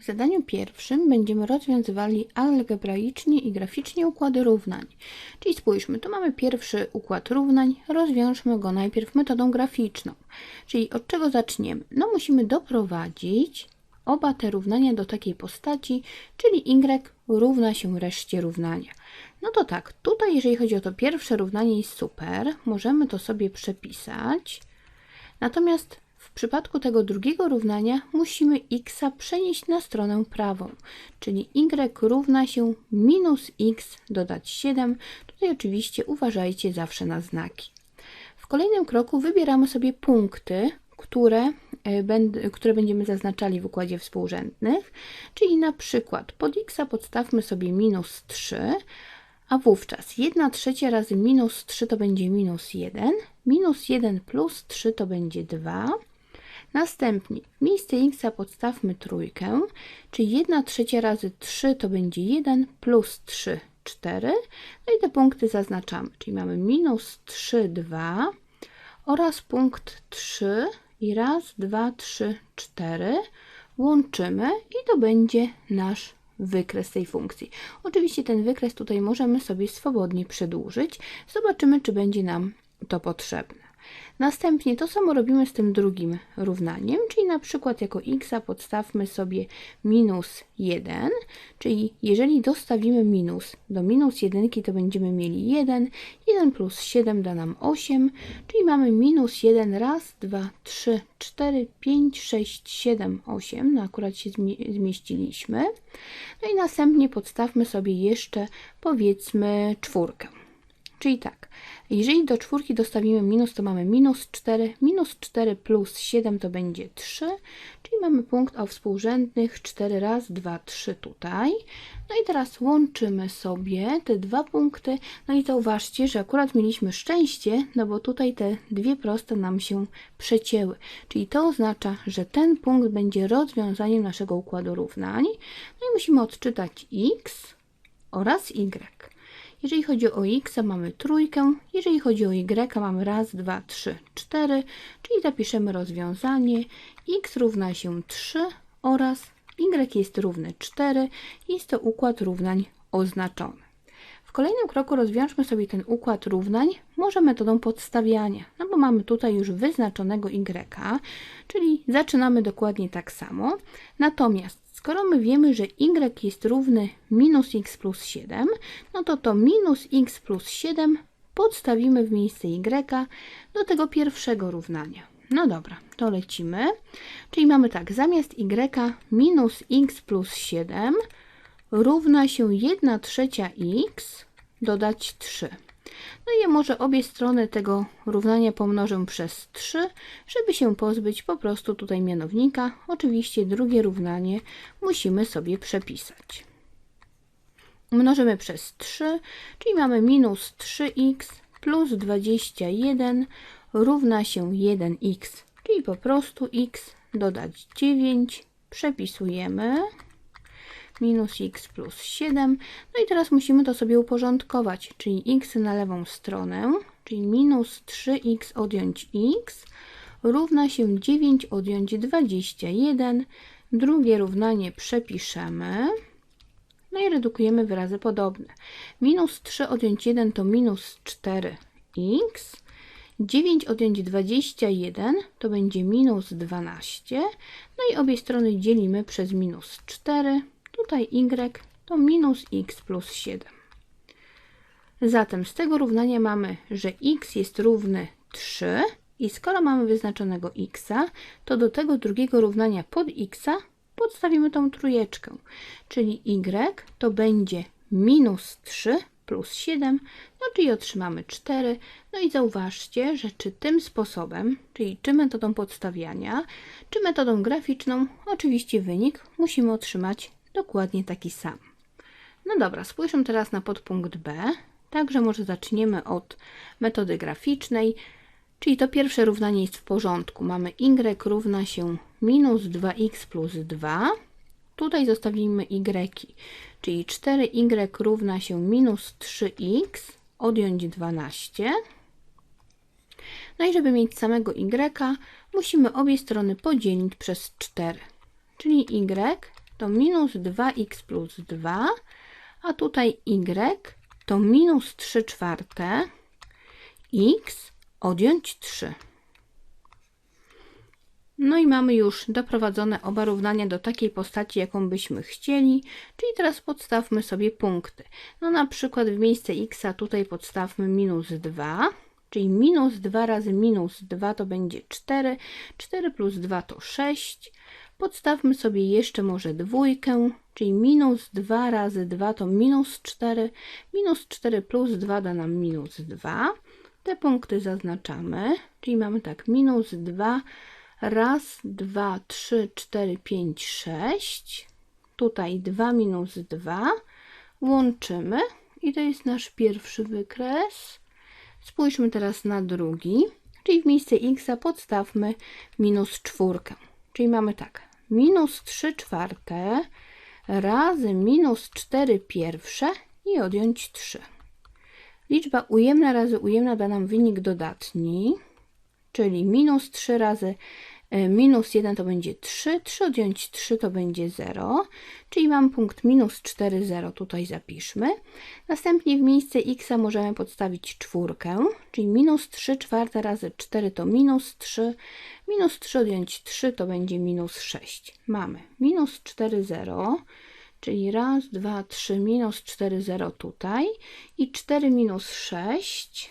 W zadaniu pierwszym będziemy rozwiązywali algebraicznie i graficznie układy równań. Czyli spójrzmy, tu mamy pierwszy układ równań, rozwiążmy go najpierw metodą graficzną. Czyli od czego zaczniemy? No musimy doprowadzić oba te równania do takiej postaci, czyli y równa się reszcie równania. No to tak, tutaj jeżeli chodzi o to pierwsze równanie jest super, możemy to sobie przepisać. Natomiast przypadku tego drugiego równania musimy x przenieść na stronę prawą, czyli y równa się minus x dodać 7. Tutaj oczywiście uważajcie zawsze na znaki. W kolejnym kroku wybieramy sobie punkty, które, e, które będziemy zaznaczali w układzie współrzędnych, czyli na przykład pod x podstawmy sobie minus 3, a wówczas 1 trzecia razy minus 3 to będzie minus 1, minus 1 plus 3 to będzie 2, Następnie w miejsce x podstawmy trójkę, czyli 1 trzecia razy 3 to będzie 1 plus 3, 4. No i te punkty zaznaczamy, czyli mamy minus 3, 2 oraz punkt 3 i raz, 2, 3, 4. Łączymy i to będzie nasz wykres tej funkcji. Oczywiście ten wykres tutaj możemy sobie swobodnie przedłużyć. Zobaczymy, czy będzie nam to potrzebne. Następnie to samo robimy z tym drugim równaniem, czyli na przykład jako x podstawmy sobie minus 1, czyli jeżeli dostawimy minus do minus 1, to będziemy mieli 1, 1 plus 7 da nam 8, czyli mamy minus 1, raz, 2, 3, 4, 5, 6, 7, 8, no akurat się zmieściliśmy. No i następnie podstawmy sobie jeszcze powiedzmy czwórkę. Czyli tak, jeżeli do czwórki dostawimy minus, to mamy minus 4, minus 4 plus 7 to będzie 3, czyli mamy punkt o współrzędnych 4 raz, 2, 3 tutaj. No i teraz łączymy sobie te dwa punkty, no i zauważcie, że akurat mieliśmy szczęście, no bo tutaj te dwie proste nam się przecięły, czyli to oznacza, że ten punkt będzie rozwiązaniem naszego układu równań, no i musimy odczytać x oraz y. Jeżeli chodzi o x, mamy trójkę. Jeżeli chodzi o y, mamy raz, dwa, trzy, cztery. Czyli zapiszemy rozwiązanie. x równa się 3 oraz y jest równy 4. Jest to układ równań oznaczony. W kolejnym kroku rozwiążmy sobie ten układ równań może metodą podstawiania, no bo mamy tutaj już wyznaczonego y, czyli zaczynamy dokładnie tak samo. Natomiast Skoro my wiemy, że y jest równy minus x plus 7, no to to minus x plus 7 podstawimy w miejsce y do tego pierwszego równania. No dobra, to lecimy. Czyli mamy tak, zamiast y minus x plus 7 równa się 1 trzecia x dodać 3. No i może obie strony tego równania pomnożę przez 3, żeby się pozbyć po prostu tutaj mianownika. Oczywiście drugie równanie musimy sobie przepisać. Mnożymy przez 3, czyli mamy minus 3x plus 21 równa się 1x, czyli po prostu x dodać 9, przepisujemy minus x plus 7. No i teraz musimy to sobie uporządkować, czyli x na lewą stronę, czyli minus 3x odjąć x równa się 9 odjąć 21. Drugie równanie przepiszemy. No i redukujemy wyrazy podobne. Minus 3 odjąć 1 to minus 4x. 9 odjąć 21 to będzie minus 12. No i obie strony dzielimy przez minus 4. Tutaj y to minus x plus 7. Zatem z tego równania mamy, że x jest równy 3 i skoro mamy wyznaczonego x, to do tego drugiego równania pod x podstawimy tą trójeczkę, czyli y to będzie minus 3 plus 7, no czyli otrzymamy 4. No i zauważcie, że czy tym sposobem, czyli czy metodą podstawiania, czy metodą graficzną, oczywiście wynik musimy otrzymać dokładnie taki sam. No dobra, spójrzmy teraz na podpunkt B. Także może zaczniemy od metody graficznej, czyli to pierwsze równanie jest w porządku. Mamy y równa się minus 2x plus 2. Tutaj zostawimy y, czyli 4y równa się minus 3x odjąć 12. No i żeby mieć samego y, musimy obie strony podzielić przez 4, czyli y to minus 2x plus 2, a tutaj y to minus 3 czwarte, x odjąć 3. No i mamy już doprowadzone oba równania do takiej postaci, jaką byśmy chcieli, czyli teraz podstawmy sobie punkty. No na przykład w miejsce x tutaj podstawmy minus 2, czyli minus 2 razy minus 2 to będzie 4, 4 plus 2 to 6. Podstawmy sobie jeszcze może dwójkę, czyli minus 2 razy 2 to minus 4, minus 4 plus 2 da nam minus 2. Te punkty zaznaczamy, czyli mamy tak minus 2 Raz, dwa, trzy, cztery, pięć, sześć. Tutaj 2 minus 2. Łączymy i to jest nasz pierwszy wykres. Spójrzmy teraz na drugi, czyli w miejsce x podstawmy minus czwórkę. Czyli mamy tak, minus 3 czwarte razy minus 4 pierwsze i odjąć 3. Liczba ujemna razy ujemna da nam wynik dodatni, czyli minus 3 razy minus 1 to będzie 3, 3 odjąć 3 to będzie 0, czyli mam punkt minus 4, 0, tutaj zapiszmy. Następnie w miejsce x możemy podstawić czwórkę, czyli minus 3 czwarte razy 4 to minus 3, minus 3 odjąć 3 to będzie minus 6. Mamy minus 4, 0, czyli raz, dwa, trzy, minus 4, 0 tutaj. I 4 minus 6,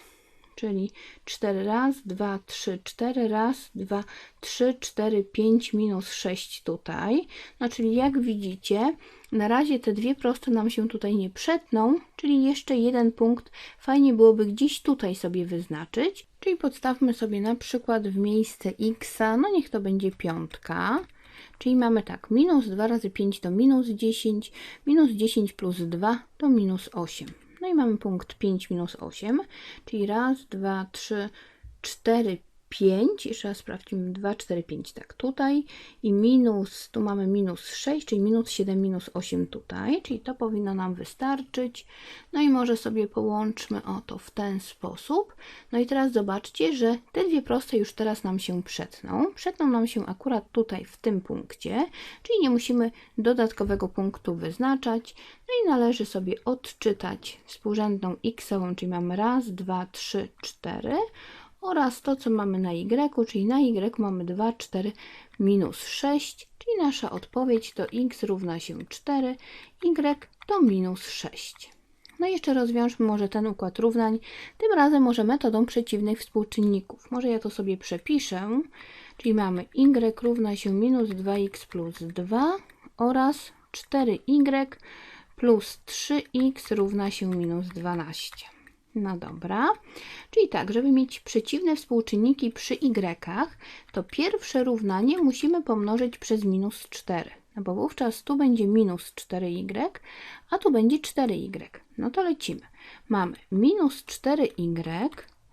czyli 4 raz, 2, 3, 4 raz, 2, 3, 4, 5 minus 6 tutaj. No czyli jak widzicie, na razie te dwie proste nam się tutaj nie przetną, czyli jeszcze jeden punkt fajnie byłoby gdzieś tutaj sobie wyznaczyć. Czyli podstawmy sobie na przykład w miejsce x, no niech to będzie piątka. Czyli mamy tak, minus 2 razy 5 to minus 10, minus 10 plus 2 to minus 8. No i mamy punkt 5 minus 8, czyli raz, dwa, trzy, cztery, 5, jeszcze raz sprawdźmy, 2, 4, 5, tak tutaj i minus, tu mamy minus 6, czyli minus 7, minus 8 tutaj, czyli to powinno nam wystarczyć. No i może sobie połączmy o to w ten sposób. No i teraz zobaczcie, że te dwie proste już teraz nam się przetną. Przetną nam się akurat tutaj w tym punkcie, czyli nie musimy dodatkowego punktu wyznaczać. No i należy sobie odczytać współrzędną x, czyli mamy raz, dwa, trzy, cztery oraz to, co mamy na y, czyli na y mamy 2, 4, minus 6, czyli nasza odpowiedź to x równa się 4, y to minus 6. No i jeszcze rozwiążmy może ten układ równań, tym razem może metodą przeciwnych współczynników. Może ja to sobie przepiszę, czyli mamy y równa się minus 2x plus 2 oraz 4y plus 3x równa się minus 12. No dobra, czyli tak, żeby mieć przeciwne współczynniki przy y, to pierwsze równanie musimy pomnożyć przez minus 4, no bo wówczas tu będzie minus 4y, a tu będzie 4y. No to lecimy. Mamy minus 4y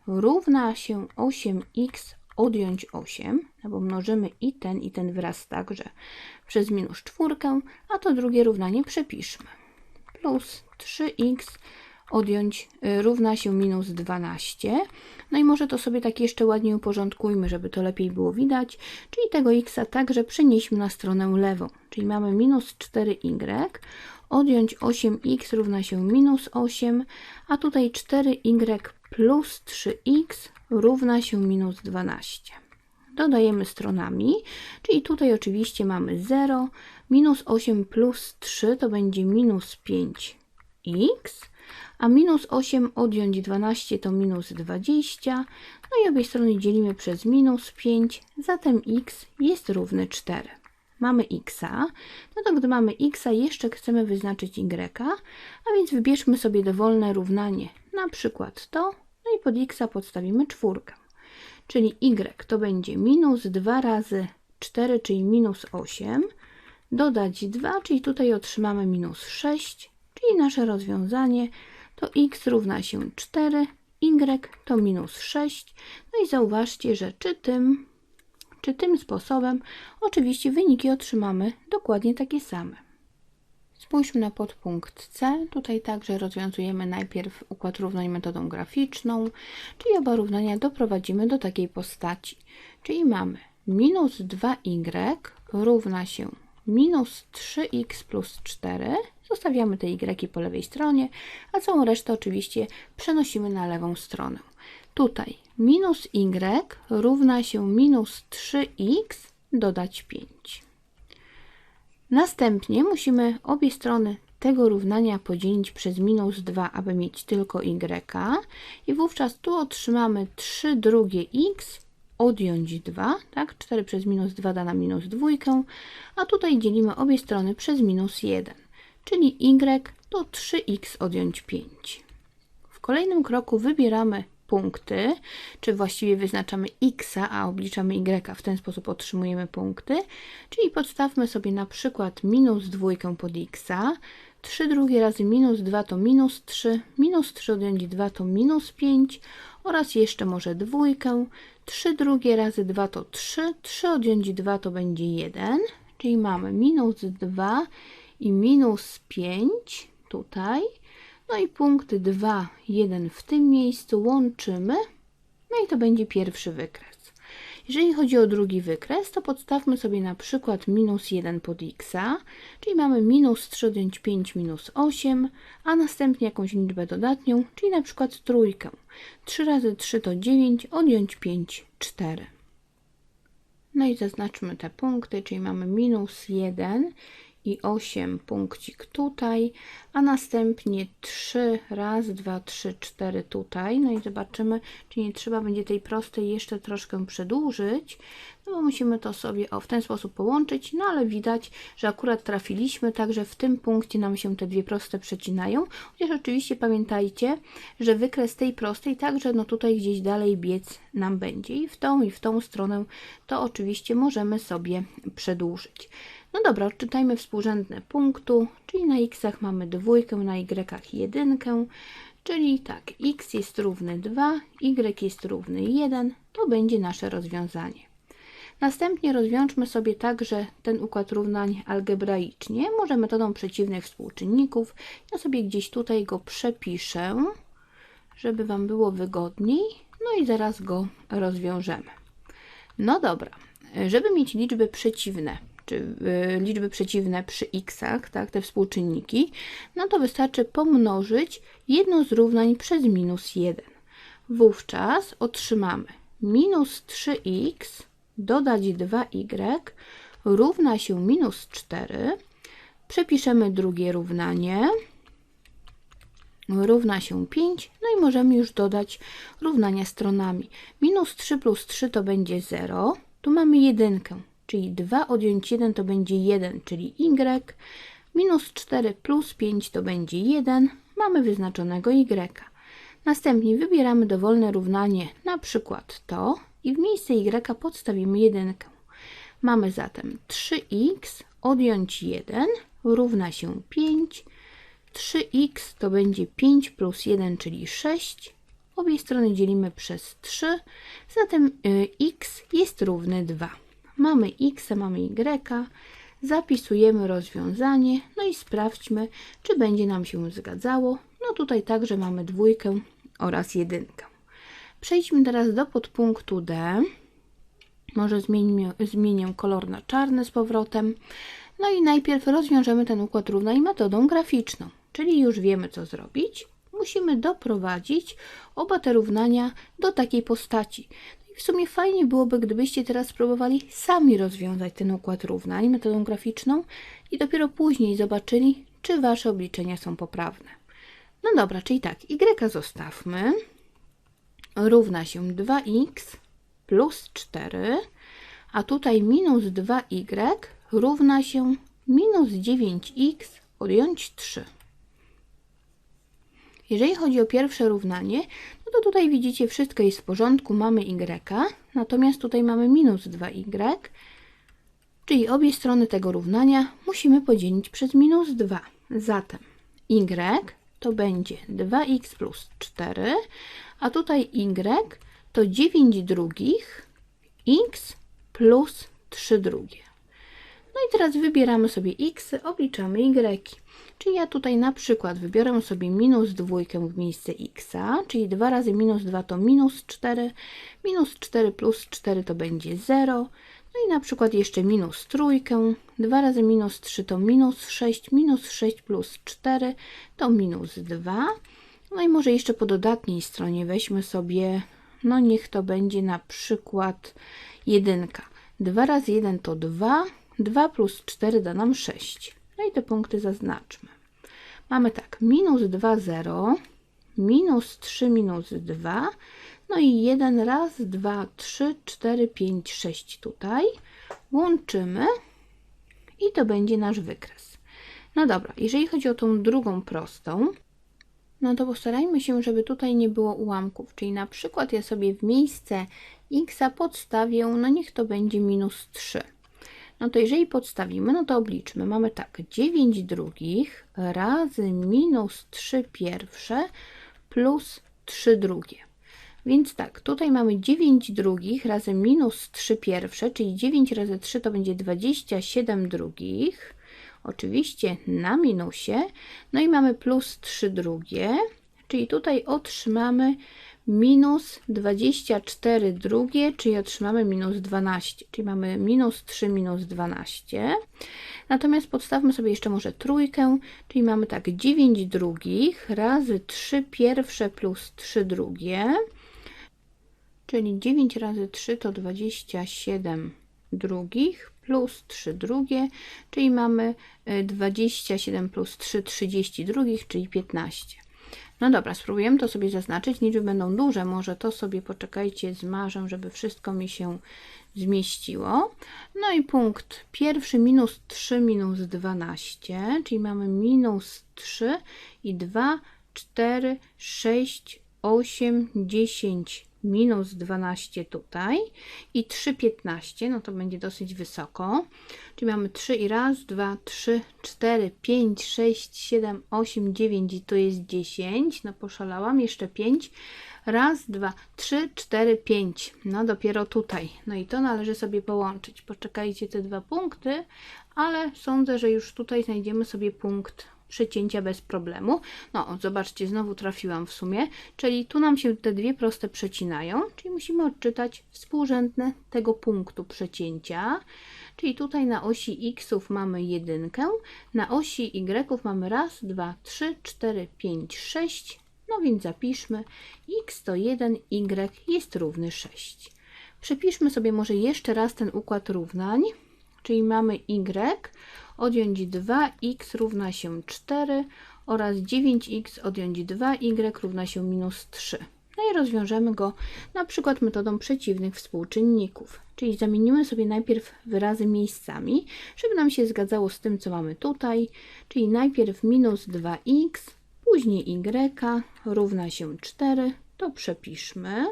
równa się 8x odjąć 8, no bo mnożymy i ten, i ten wyraz także przez minus 4, a to drugie równanie przepiszmy. Plus 3x odjąć y, równa się minus 12. No i może to sobie tak jeszcze ładnie uporządkujmy, żeby to lepiej było widać. Czyli tego x także przenieśmy na stronę lewą. Czyli mamy minus 4y, odjąć 8x równa się minus 8, a tutaj 4y plus 3x równa się minus 12. Dodajemy stronami, czyli tutaj oczywiście mamy 0, minus 8 plus 3 to będzie minus 5x, a minus 8 odjąć 12 to minus 20, no i obie strony dzielimy przez minus 5, zatem x jest równy 4. Mamy x, no to gdy mamy x, jeszcze chcemy wyznaczyć y, a więc wybierzmy sobie dowolne równanie, na przykład to, no i pod x podstawimy czwórkę. Czyli y to będzie minus 2 razy 4, czyli minus 8, dodać 2, czyli tutaj otrzymamy minus 6, czyli nasze rozwiązanie to x równa się 4, y to minus 6. No i zauważcie, że czy tym, czy tym sposobem oczywiście wyniki otrzymamy dokładnie takie same. Spójrzmy na podpunkt C. Tutaj także rozwiązujemy najpierw układ równań metodą graficzną, czyli oba równania doprowadzimy do takiej postaci. Czyli mamy minus 2y równa się minus 3x plus 4. Zostawiamy te y po lewej stronie, a całą resztę oczywiście przenosimy na lewą stronę. Tutaj minus y równa się minus 3x dodać 5. Następnie musimy obie strony tego równania podzielić przez minus 2, aby mieć tylko y. I wówczas tu otrzymamy 3 drugie x odjąć 2, tak? 4 przez minus 2 da nam minus 2, a tutaj dzielimy obie strony przez minus 1, czyli y to 3x odjąć 5. W kolejnym kroku wybieramy punkty, czy właściwie wyznaczamy x, a obliczamy y, w ten sposób otrzymujemy punkty, czyli podstawmy sobie na przykład minus 2 pod x, 3 drugie razy minus 2 to minus 3, minus 3 odjąć 2 to minus 5 oraz jeszcze może dwójkę. 3 drugie razy 2 to 3, 3 odjąć 2 to będzie 1, czyli mamy minus 2 i minus 5 tutaj. No i punkty 2, 1 w tym miejscu łączymy, no i to będzie pierwszy wykres. Jeżeli chodzi o drugi wykres, to podstawmy sobie na przykład minus 1 pod x, czyli mamy minus 3 odjąć 5 minus 8, a następnie jakąś liczbę dodatnią, czyli na przykład trójkę. 3 razy 3 to 9, odjąć 5, 4. No i zaznaczmy te punkty, czyli mamy minus 1 i 8 punkcik tutaj, a następnie 3, raz, 2, 3, 4 tutaj. No i zobaczymy, czy nie trzeba będzie tej prostej jeszcze troszkę przedłużyć, no bo musimy to sobie o, w ten sposób połączyć, no ale widać, że akurat trafiliśmy, także w tym punkcie nam się te dwie proste przecinają, chociaż oczywiście pamiętajcie, że wykres tej prostej także no tutaj gdzieś dalej biec nam będzie i w tą i w tą stronę to oczywiście możemy sobie przedłużyć. No dobra, odczytajmy współrzędne punktu, czyli na x mamy dwójkę, na y jedynkę, czyli tak, x jest równy 2, y jest równy 1, to będzie nasze rozwiązanie. Następnie rozwiążmy sobie także ten układ równań algebraicznie, może metodą przeciwnych współczynników. Ja sobie gdzieś tutaj go przepiszę, żeby Wam było wygodniej, no i zaraz go rozwiążemy. No dobra, żeby mieć liczby przeciwne, czy y, liczby przeciwne przy x'ach, tak, te współczynniki, no to wystarczy pomnożyć jedno z równań przez minus 1. Wówczas otrzymamy minus 3x dodać 2y równa się minus 4. Przepiszemy drugie równanie. Równa się 5. No i możemy już dodać równania stronami. Minus 3 plus 3 to będzie 0. Tu mamy jedynkę czyli 2 odjąć 1 to będzie 1, czyli y. Minus 4 plus 5 to będzie 1. Mamy wyznaczonego y. Następnie wybieramy dowolne równanie, na przykład to i w miejsce y podstawimy 1. Mamy zatem 3x odjąć 1 równa się 5. 3x to będzie 5 plus 1, czyli 6. Obie strony dzielimy przez 3, zatem y, x jest równy 2 mamy x, mamy y, zapisujemy rozwiązanie, no i sprawdźmy, czy będzie nam się zgadzało. No tutaj także mamy dwójkę oraz jedynkę. Przejdźmy teraz do podpunktu D. Może zmienię, zmienię kolor na czarny z powrotem. No i najpierw rozwiążemy ten układ równań metodą graficzną, czyli już wiemy co zrobić. Musimy doprowadzić oba te równania do takiej postaci. W sumie fajnie byłoby, gdybyście teraz spróbowali sami rozwiązać ten układ równań metodą graficzną i dopiero później zobaczyli, czy Wasze obliczenia są poprawne. No dobra, czyli tak, y zostawmy. Równa się 2x plus 4, a tutaj minus 2y równa się minus 9x odjąć 3. Jeżeli chodzi o pierwsze równanie, no to tutaj widzicie wszystko jest w porządku, mamy y, natomiast tutaj mamy minus 2y, czyli obie strony tego równania musimy podzielić przez minus 2. Zatem y to będzie 2x plus 4, a tutaj y to 9 drugich x plus 3 drugie. No i teraz wybieramy sobie x, obliczamy y. Czyli ja tutaj na przykład wybiorę sobie minus dwójkę w miejsce x, czyli 2 razy minus 2 to minus 4, minus 4 plus 4 to będzie 0, No i na przykład jeszcze minus trójkę. 2 razy minus 3 to minus 6. Minus 6 plus 4 to minus 2. No i może jeszcze po dodatniej stronie weźmy sobie, no niech to będzie na przykład jedynka. 2 razy 1 to 2. 2 plus 4 da nam 6. No i te punkty zaznaczmy. Mamy tak, minus 2, 0, minus 3, minus 2, no i 1, raz, 2, 3, 4, 5, 6 tutaj. Łączymy i to będzie nasz wykres. No dobra, jeżeli chodzi o tą drugą prostą, no to postarajmy się, żeby tutaj nie było ułamków. Czyli na przykład ja sobie w miejsce x podstawię, no niech to będzie minus 3. No to jeżeli podstawimy, no to obliczmy. Mamy tak, 9 drugich razy minus 3 pierwsze plus 3 drugie. Więc tak, tutaj mamy 9 drugich razy minus 3 pierwsze, czyli 9 razy 3 to będzie 27 drugich. Oczywiście na minusie. No i mamy plus 3 drugie, czyli tutaj otrzymamy minus 24 drugie, czyli otrzymamy minus 12, czyli mamy minus 3 minus 12. Natomiast podstawmy sobie jeszcze może trójkę, czyli mamy tak 9 drugich razy 3 pierwsze plus 3 drugie, czyli 9 razy 3 to 27 drugich plus 3 drugie, czyli mamy 27 y, plus 3 30 drugich, czyli 15. No dobra, spróbujemy to sobie zaznaczyć. Liczby będą duże, może to sobie poczekajcie, zmarzę, żeby wszystko mi się zmieściło. No i punkt pierwszy minus 3 minus 12, czyli mamy minus 3 i 2, 4, 6, 8, 10, minus 12 tutaj i 3,15, no to będzie dosyć wysoko. Czyli mamy 3 i raz, 2, 3, 4, 5, 6, 7, 8, 9 i tu jest 10. No poszalałam, jeszcze 5. Raz, dwa, trzy, cztery, pięć. No dopiero tutaj. No i to należy sobie połączyć. Poczekajcie te dwa punkty, ale sądzę, że już tutaj znajdziemy sobie punkt przecięcia bez problemu. No, zobaczcie, znowu trafiłam w sumie, czyli tu nam się te dwie proste przecinają, czyli musimy odczytać współrzędne tego punktu przecięcia. Czyli tutaj na osi xów mamy jedynkę, na osi y mamy raz, dwa, trzy, cztery, pięć, sześć. No więc zapiszmy x to 1, y jest równy 6. Przepiszmy sobie może jeszcze raz ten układ równań, czyli mamy y odjąć 2x równa się 4 oraz 9x odjąć 2y równa się minus 3. No i rozwiążemy go na przykład metodą przeciwnych współczynników. Czyli zamienimy sobie najpierw wyrazy miejscami, żeby nam się zgadzało z tym, co mamy tutaj. Czyli najpierw minus 2x, później y równa się 4. To przepiszmy.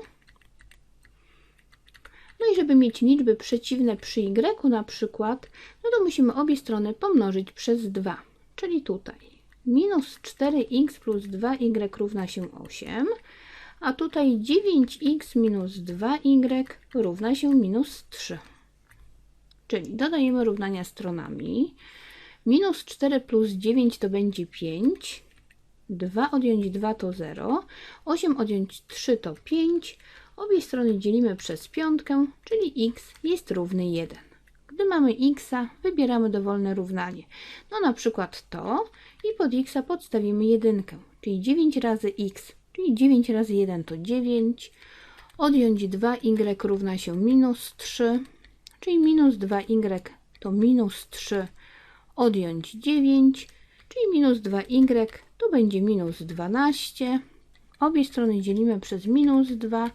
No i żeby mieć liczby przeciwne przy y na przykład, no to musimy obie strony pomnożyć przez 2. Czyli tutaj minus 4x plus 2y równa się 8, a tutaj 9x minus 2y równa się minus 3. Czyli dodajemy równania stronami. Minus 4 plus 9 to będzie 5. 2 odjąć 2 to 0. 8 odjąć 3 to 5. Obie strony dzielimy przez piątkę, czyli x jest równy 1. Gdy mamy x, wybieramy dowolne równanie. No na przykład to i pod x podstawimy jedynkę, czyli 9 razy x, czyli 9 razy 1 to 9. Odjąć 2y równa się minus 3, czyli minus 2y to minus 3 odjąć 9, czyli minus 2y to będzie minus 12. Obie strony dzielimy przez minus 2,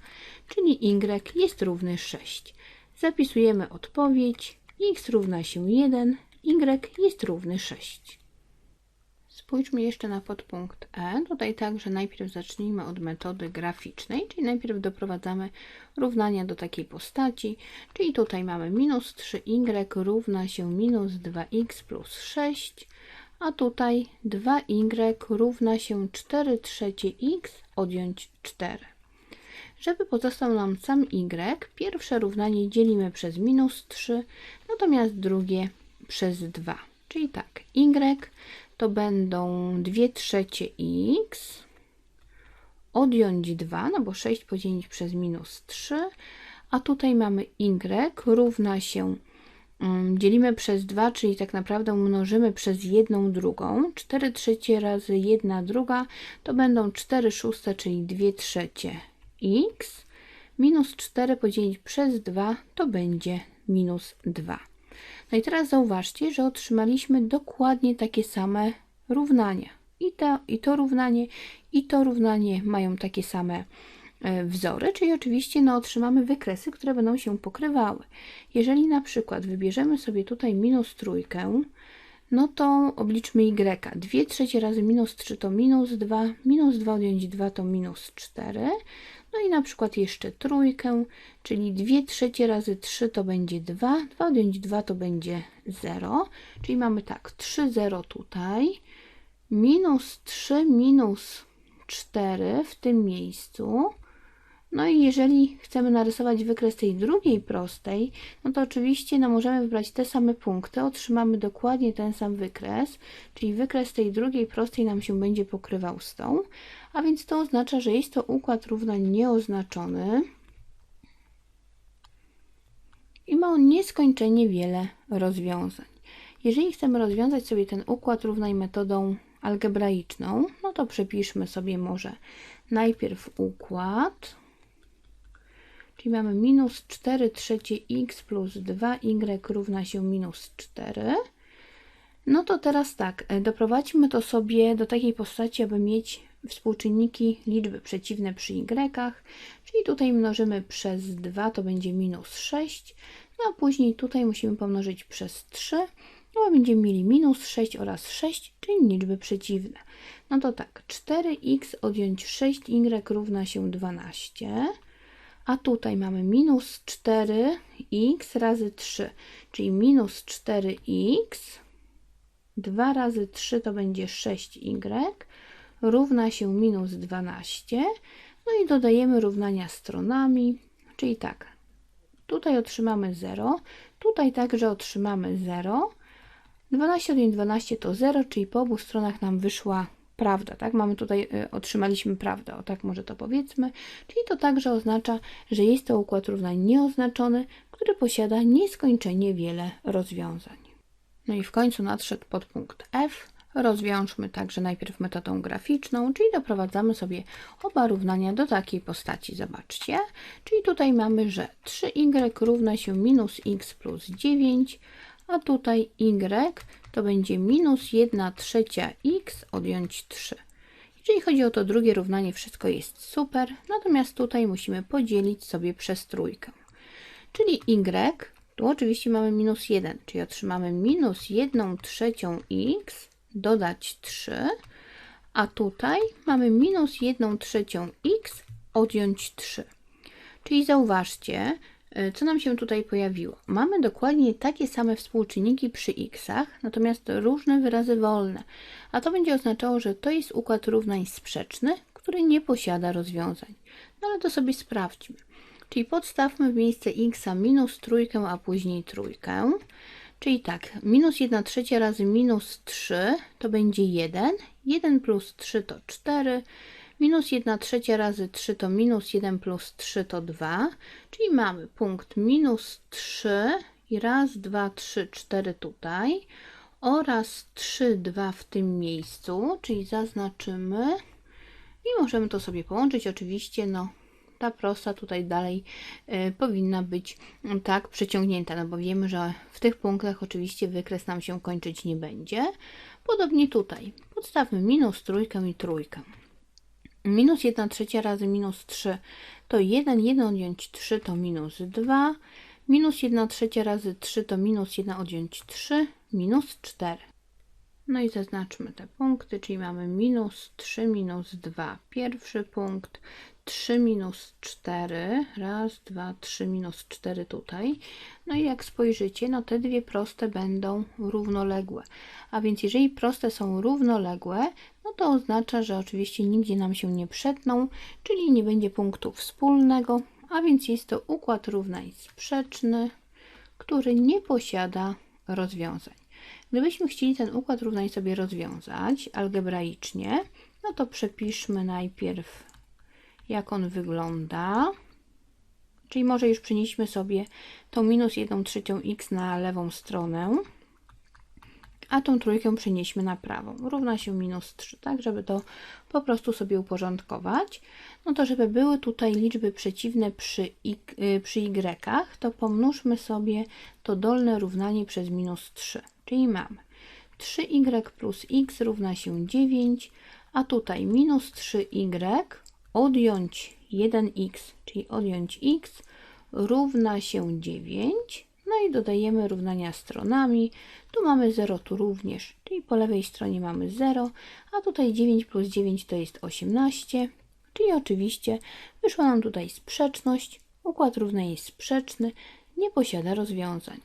czyli y jest równy 6. Zapisujemy odpowiedź. x równa się 1, y jest równy 6. Spójrzmy jeszcze na podpunkt E. Tutaj także najpierw zacznijmy od metody graficznej, czyli najpierw doprowadzamy równania do takiej postaci, czyli tutaj mamy minus 3y równa się minus 2x plus 6, a tutaj 2y równa się 4 trzecie x odjąć 4. Żeby pozostał nam sam y, pierwsze równanie dzielimy przez minus 3, natomiast drugie przez 2. Czyli tak, y to będą 2 trzecie x odjąć 2, no bo 6 podzielić przez minus 3, a tutaj mamy y równa się dzielimy przez 2, czyli tak naprawdę mnożymy przez jedną drugą. 4 trzecie razy 1 druga to będą 4 szóste, czyli 2 trzecie x. Minus 4 podzielić przez 2 to będzie minus 2. No i teraz zauważcie, że otrzymaliśmy dokładnie takie same równania. I to, I to równanie, i to równanie mają takie same e, wzory, czyli oczywiście no, otrzymamy wykresy, które będą się pokrywały. Jeżeli na przykład wybierzemy sobie tutaj minus trójkę, no to obliczmy y. 2 trzecie razy minus 3 to minus 2, minus 2 odjąć 2 to minus 4. No i na przykład jeszcze trójkę, czyli 2 trzecie razy 3 to będzie 2, 2 odjąć 2 to będzie 0. Czyli mamy tak, 3, 0 tutaj, minus 3, minus 4 w tym miejscu. No i jeżeli chcemy narysować wykres tej drugiej prostej, no to oczywiście no możemy wybrać te same punkty, otrzymamy dokładnie ten sam wykres, czyli wykres tej drugiej prostej nam się będzie pokrywał z tą, a więc to oznacza, że jest to układ równań nieoznaczony. I ma on nieskończenie wiele rozwiązań. Jeżeli chcemy rozwiązać sobie ten układ równań metodą algebraiczną, no to przepiszmy sobie może najpierw układ, czyli mamy minus 4 trzecie x plus 2y równa się minus 4. No to teraz tak, e, doprowadźmy to sobie do takiej postaci, aby mieć współczynniki liczby przeciwne przy y, czyli tutaj mnożymy przez 2, to będzie minus 6, no a później tutaj musimy pomnożyć przez 3, no a będziemy mieli minus 6 oraz 6, czyli liczby przeciwne. No to tak, 4x odjąć 6y równa się 12, a tutaj mamy minus 4x razy 3, czyli minus 4x, 2 razy 3 to będzie 6y, równa się minus 12. No i dodajemy równania stronami, czyli tak, tutaj otrzymamy 0, tutaj także otrzymamy 0. 12 odjąć 12 to 0, czyli po obu stronach nam wyszła prawda, tak? Mamy tutaj, y, otrzymaliśmy prawdę, o tak może to powiedzmy. Czyli to także oznacza, że jest to układ równań nieoznaczony, który posiada nieskończenie wiele rozwiązań. No i w końcu nadszedł podpunkt F, Rozwiążmy także najpierw metodą graficzną, czyli doprowadzamy sobie oba równania do takiej postaci. Zobaczcie, czyli tutaj mamy, że 3y równa się minus x plus 9, a tutaj y to będzie minus 1 trzecia x odjąć 3. Jeżeli chodzi o to drugie równanie, wszystko jest super, natomiast tutaj musimy podzielić sobie przez trójkę. Czyli y, tu oczywiście mamy minus 1, czyli otrzymamy minus 1 trzecią x dodać 3, a tutaj mamy minus 1 trzecią x odjąć 3. Czyli zauważcie, co nam się tutaj pojawiło. Mamy dokładnie takie same współczynniki przy x'ach, natomiast różne wyrazy wolne. A to będzie oznaczało, że to jest układ równań sprzeczny, który nie posiada rozwiązań. No ale to sobie sprawdźmy. Czyli podstawmy w miejsce x minus trójkę, a później trójkę. Czyli tak, minus 1 trzecia razy minus 3 to będzie 1. 1 plus 3 to 4. Minus 1 trzecia razy 3 to minus 1 plus 3 to 2. Czyli mamy punkt minus 3 i raz, 2, 3, 4 tutaj oraz 3, 2 w tym miejscu, czyli zaznaczymy i możemy to sobie połączyć. Oczywiście, no ta prosta tutaj dalej y, powinna być mm, tak przeciągnięta, no bo wiemy, że w tych punktach oczywiście wykres nam się kończyć nie będzie. Podobnie tutaj. Podstawmy minus trójkę i trójkę. Minus 1 trzecia razy minus 3 to 1, 1 odjąć 3 to minus 2. Minus 1 trzecia razy 3 to minus 1 odjąć 3, minus 4. No i zaznaczmy te punkty, czyli mamy minus 3, minus 2. Pierwszy punkt, 3 minus 4, raz, dwa, 3 minus 4 tutaj. No i jak spojrzycie, no te dwie proste będą równoległe. A więc jeżeli proste są równoległe, no to oznacza, że oczywiście nigdzie nam się nie przetną, czyli nie będzie punktu wspólnego, a więc jest to układ równań sprzeczny, który nie posiada rozwiązań. Gdybyśmy chcieli ten układ równań sobie rozwiązać algebraicznie, no to przepiszmy najpierw jak on wygląda. Czyli może już przenieśmy sobie tą minus 1 trzecią x na lewą stronę, a tą trójkę przenieśmy na prawą. Równa się minus 3, tak, żeby to po prostu sobie uporządkować. No to żeby były tutaj liczby przeciwne przy, y, przy y, to pomnóżmy sobie to dolne równanie przez minus 3. Czyli mamy 3y plus x równa się 9, a tutaj minus 3y odjąć 1x, czyli odjąć x równa się 9. No i dodajemy równania stronami. Tu mamy 0, tu również, czyli po lewej stronie mamy 0, a tutaj 9 plus 9 to jest 18, czyli oczywiście wyszła nam tutaj sprzeczność. Układ równań jest sprzeczny, nie posiada rozwiązań.